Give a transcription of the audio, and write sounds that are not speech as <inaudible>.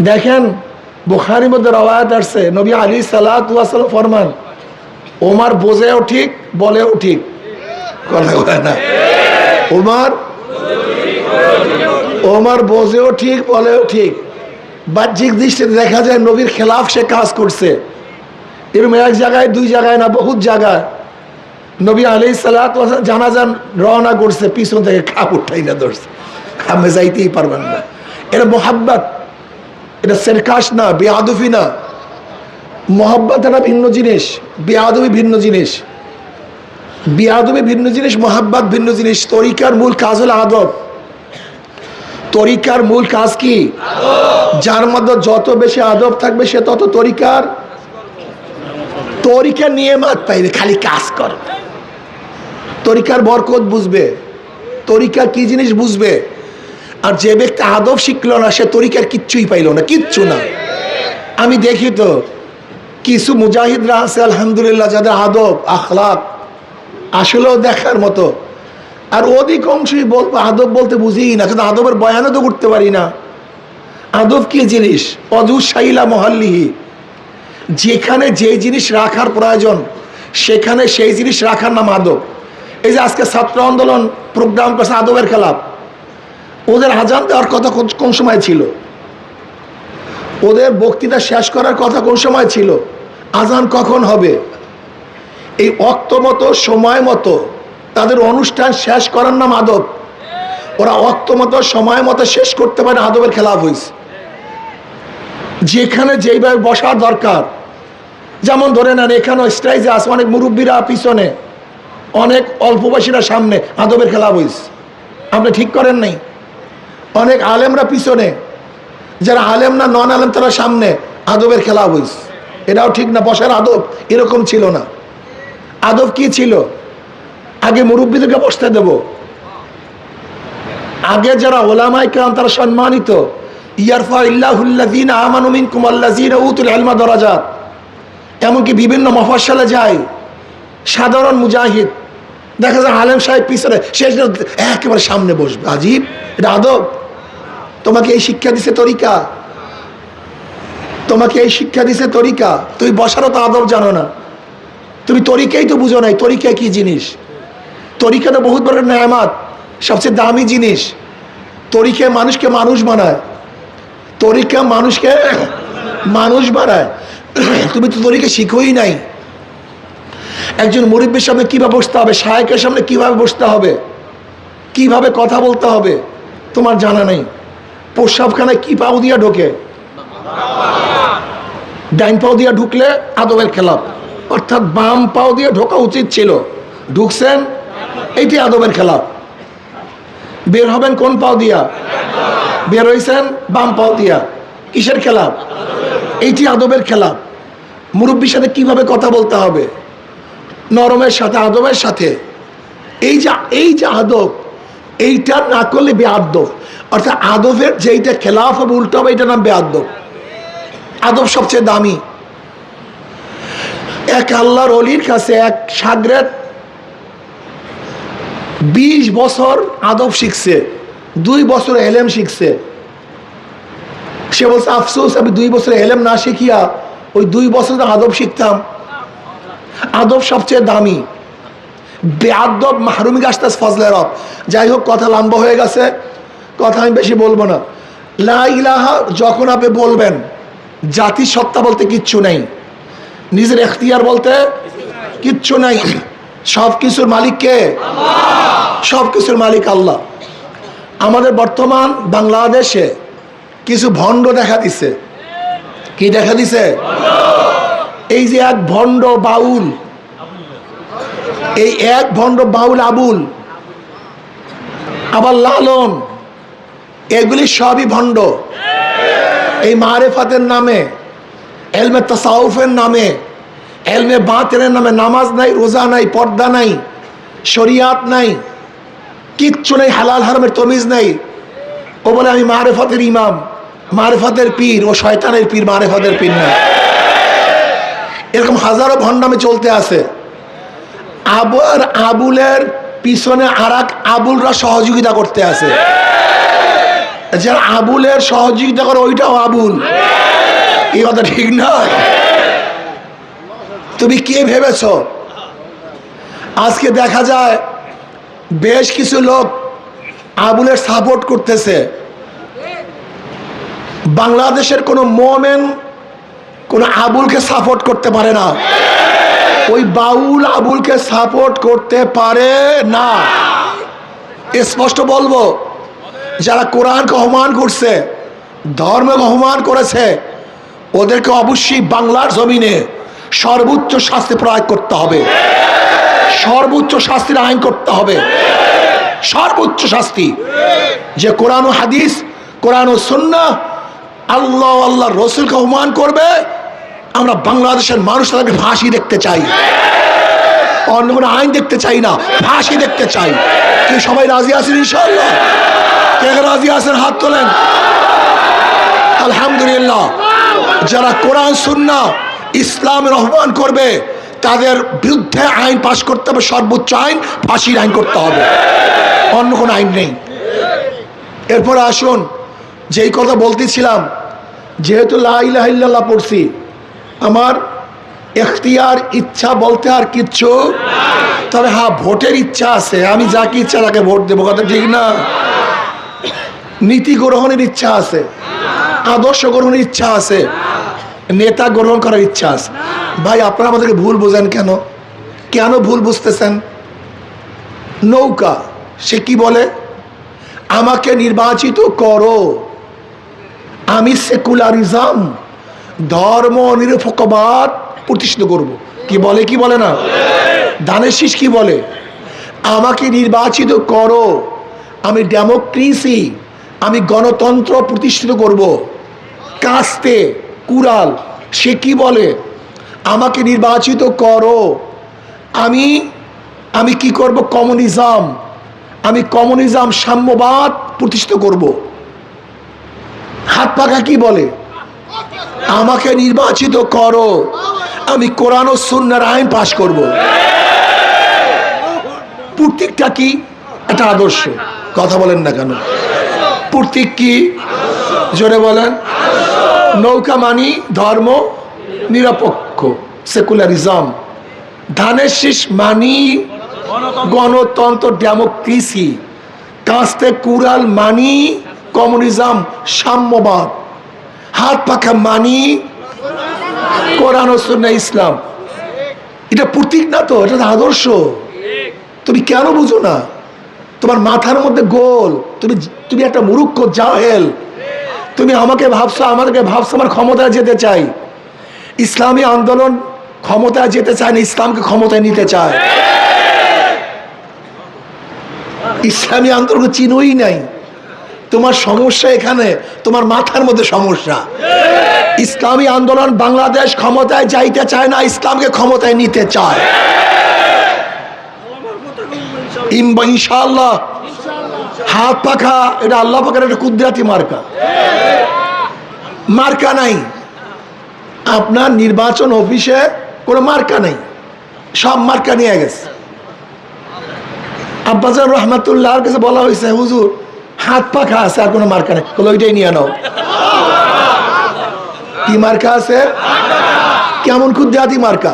দেখেন, বুখারির মধ্যে রওয়ায়াত আসছে। নবী আলী সালাম ফরমান, ওমার বোঝেও ঠিক, বলেও ঠিক। না। ওমার ওমার বোঝেও ঠিক, বলেও ঠিক। বাহ্যিক দৃষ্টিতে দেখা যায় নবীর খেলাফ সে কাজ করছে। এরকম এক জায়গায়, দুই জায়গায় না, বহুত জায়গায় নবী আলি সালাত জানাজান রওনা করছে, পিছন থেকে খাপ উঠাই না ধরছে। খামে যাইতেই পারবেন না। এটা মোহাব্বত এটা সেরকাশ না বেআদফি না। মোহাব্বত একটা ভিন্ন জিনিস বেআদবি ভিন্ন জিনিস। বেআদবি ভিন্ন জিনিস মোহাব্বত ভিন্ন জিনিস। তরিকার মূল কাজ হলো আদব। তরিকার মূল কাজ কি? যার মধ্যে যত বেশি আদব থাকবে সে তত তরিকার। তরিকা নিয়ে মাত পাইবে খালি কাজ কর। তরিকার বরকত বুঝবে। তরিকা কি জিনিস বুঝবে? আর যে ব্যক্তি আদব শিখলো না, সে তরিকার কিচ্ছুই পাইলো না, কিচ্ছু না। আমি দেখি তো, কিছু মুজাহিদরা আছে, আলহামদুলিল্লাহ, যাদের আদব, আখলাক আসলেও দেখার মতো। আর অধিকাংশই বলব, আদব বলতে বুঝিই না, কিন্তু আদবের বয়ানও তো করতে পারি না। আদব কি জিনিস? অজু সাইলা মহাল্লিহি। যেখানে যে জিনিস রাখার প্রয়োজন, সেখানে সেই জিনিস রাখার নাম আদব। এই যে আজকে ছাত্র আন্দোলন প্রোগ্রাম করছে আদবের খেলাপ ওদের আজান দেওয়ার কথা কোন- সময় ছিল? ওদের বক্তৃতা শেষ করার কথা কোন সময় ছিল? আজান কখন হবে? এই অক্ত মতো, সময় মতো তাদের অনুষ্ঠান শেষ করার নাম আদব। ওরা অক্ত মতো, সময় মতো শেষ করতে পারে, আদবের খেলাফ হয়েছে যেখানে যেইভাবে বসার দরকার। যেমন ধরে নেন এখানেও স্ট্রাইজে আছে অনেক মুরব্বীরা পিছনে। অনেক অল্প বয়সীরা সামনে আদবের খেলাফ হয়েছে আপনি ঠিক করেন নাই? অনেক আলেমরা পিছনে, যারা আলেম না নন আলেম, তারা সামনে আদবের খেলা হইস এটাও ঠিক না, বসার আদব এরকম ছিল না। আদব কি ছিল? আগে মুরব্বীদেরকে বসতে দেব। আগে যারা ওলামাই কাম তারা সম্মানিত। এমনকি বিভিন্ন মফস্বলে যায়। সাধারণ মুজাহিদ। দেখা যায় আলেম সাহেব পিছনে শেষ একেবারে সামনে বসবে। আজীব, এটা আদব। তোমাকে এই শিক্ষা দিছে তরিকা। তোমাকে এই শিক্ষা দিছে তরিকা। তুমি বসারও তো আদব জানো না। তুমি তরিকাই তো বুঝো নাই, তরিকা কি জিনিস? তরিকা তো বহুত বড় নেয়ামাত, সবচেয়ে দামি জিনিস। তরিকা মানুষকে মানুষ বানায়। তরিকা মানুষকে <coughs> মানুষ বানায়। <coughs> তুমি তো তরিকা শিখোই নাই। একজন মুরব্বীর সামনে কীভাবে বসতে হবে, শায়কের সামনে কীভাবে বসতে হবে, কীভাবে কথা বলতে হবে, তোমার জানা নেই। প্রস্রাবখানায় কি পাও দিয়া ঢোকে? ডাইন পাও দিয়া ঢুকলে আদবের খেলাপ। অর্থাৎ বাম পাও দিয়ে ঢোকা উচিত ছিল। ঢুকছেন, এইটি আদবের খেলাপ। বের হবেন কোন পাও দিয়া? বের হয়েছেন বাম পাও দিয়া। কিসের খেলাপ? এইটি আদবের খেলাপ। মুরব্বীর সাথে কীভাবে কথা বলতে হবে? নরমের সাথে, আদবের সাথে। এই যে এই যে আদব, এইটা না করলে বেআদ্ব অর্থাৎ আদবের যেইটা খেলাফ হবে, উল্টো হবে এইটার নাম বেআদ্ব। আদব সবচেয়ে দামি। এক আল্লাহর অলির কাছে এক সাগরের বিশ বছর আদব শিখছে, দুই বছর এলেম শিখছে। সে বলছে, আফসোস, আমি দুই বছর এলেম না শিখিয়া ওই দুই বছর আদব শিখতাম। আদব সবচেয়ে দামি। বেআদব মাহরুমি গাছতাস ফজলের রব। যাই হোক, কথা লম্বা হয়ে গেছে। কথা আমি বেশি বলব না। লা ইলাহা যখন আপনি বলবেন জাতি সত্তা বলতে কিচ্ছু নেই। নিজের এখতিয়ার বলতে কিচ্ছু নাই। সব কিছুর মালিক কে? সব কিছুর মালিক আল্লাহ। আমাদের বর্তমান বাংলাদেশে কিছু ভণ্ড দেখা দিছে। কি দেখা দিছে? এই যে এক ভণ্ড বাউল এই এক ভণ্ড বাউল আবুল আবার লালন। এগুলি সবই ভণ্ড। এই মারেফাতের নামে, এলমে তাসাউফের নামে, এলমে বাতেনের নামে নামাজ নাই, রোজা নাই, পর্দা নাই, শরিয়াত নাই, কিচ্ছু নেই, হালাল হারামের তমিজ নেই। ও বলে, আমি মারেফাতের ইমাম, মারেফাতের পীর, ও শয়তানের পীর, মারেফাতের পীর না। এরকম হাজারো ভণ্ডামে চলতে আছে। আবার আবুলের পিছনে আর আবুলরা সহযোগিতা করতে আছে। যারা আবুলের সহযোগিতা করে ওইটাও আবুল। এই কথা ঠিক নয়। তুমি কে ভেবেছ? আজকে দেখা যায় বেশ কিছু লোক আবুলের সাপোর্ট করতেছে। বাংলাদেশের কোনো মোমেন কোনো আবুলকে সাপোর্ট করতে পারে না। ওই বাউল আবুলকে সাপোর্ট করতে পারে না। স্পষ্ট বলব যারা কোরআনকে অপমান করছে, ধর্মকে অপমান করেছে, ওদেরকে অবশ্যই বাংলার জমিনে সর্বোচ্চ শাস্তি প্রয়োগ করতে হবে। সর্বোচ্চ শাস্তির আইন করতে হবে। সর্বোচ্চ শাস্তি। যে কোরআন ও হাদিস, কোরআন ও সুন্না আল্লাহ আল্লাহ রসুলকে অপমান করবে, আমরা বাংলাদেশের মানুষ তাদেরকে ফাঁসি দেখতে চাই। অন্য কোনো আইন দেখতে চাই না, ফাঁসি দেখতে চাই। কি সবাই রাজি আছেন ইনশাল্লাহ কে রাজি আছেন? হাত তোলেন। আলহামদুলিল্লাহ। যারা কোরআন সুন্না ইসলামের আহ্বান করবে, তাদের বিরুদ্ধে আইন পাশ করতে হবে, সর্বোচ্চ আইন, ফাঁসির আইন করতে হবে। অন্য কোনো আইন নেই। এরপরে আসুন, যেই কথা বলতেছিলাম, যেহেতু লাইল্লাহ পড়ছি, আমার এখতিয়ার ইচ্ছা বলতে আর কিচ্ছু তবে হ্যাঁ ভোটের ইচ্ছা আছে। আমি যাকে ইচ্ছা তাকে ভোট দেবো, কথা ঠিক না? নীতি গ্রহণের ইচ্ছা আছে। আদর্শ গ্রহণের ইচ্ছা আছে। নেতা গ্রহণ করার ইচ্ছা আছে। ভাই, আপনারা আমাদেরকে ভুল বোঝেন কেন? কেন ভুল বুঝতেছেন? নৌকা, সে কি বলে? আমাকে নির্বাচিত করো। আমি সেকুলারিজম, ধর্ম নিরপেক্ষবাদ প্রতিষ্ঠিত করব। কি বলে কি বলে না? দানের শীষ কি বলে? আমাকে নির্বাচিত করো। আমি ডেমোক্রেসি, আমি গণতন্ত্র প্রতিষ্ঠিত করব। কাস্তে কুরাল সে কি বলে? আমাকে নির্বাচিত করো। আমি আমি কি করব? কমিউনিজম, আমি কমিউনিজম সাম্যবাদ প্রতিষ্ঠিত করব। হাত পাখা কি বলে? আমাকে নির্বাচিত করো। আমি কোরআন ও সুন্নার আইন পাশ করব। প্রতীকটা কি? একটা আদর্শ। কথা বলেন না কেন? প্রতীক কি? জোরে বলেন। নৌকা মানি ধর্ম নিরপেক্ষ, সেকুলারিজম। ধানের শীষ মানি গণতন্ত্র, ডেমোক্রেসি। কাস্তে কুরাল মানি কমিউনিজম, সাম্যবাদ। হাত পাখা মানি কোরআন ও সুন্নাহ ইসলাম। এটা প্রতীক না তো? এটা আদর্শ। তুমি কেন বুঝো না? তোমার মাথার মধ্যে গোল। তুমি তুমি একটা মুরুক্ষ জাহেল। তুমি আমাকে ভাবছ আমাকে ভাবছ, আমার ক্ষমতায় যেতে চাই। ইসলামী আন্দোলন ক্ষমতায় যেতে চায় না, ইসলামকে ক্ষমতায় নিতে চায়। ইসলামী আন্দোলন চিনোই নাই। তোমার সমস্যা এখানে, তোমার মাথার মধ্যে সমস্যা। ইসলামী আন্দোলন বাংলাদেশ ক্ষমতায় যাইতে চায় না, ইসলামকে ক্ষমতায় নিতে চায়। ইম্বা ইনশাআল্লাহ, হাত পাখা, এটা আল্লাহ পাখার একটা কুদরাতি মার্কা। মার্কা নাই। আপনার নির্বাচন অফিসে কোনো মার্কা নেই। সব মার্কা নিয়ে গেছে। আব্বাজান রহমাতুল্লাহর কাছে বলা হয়েছে, হুজুর হাত পাখা আছে আর কোনো মার্কা নেই। বলে ওইটাই নিয়ে নাও। কি মার্কা আছে? কেমন কুদরাতি মার্কা?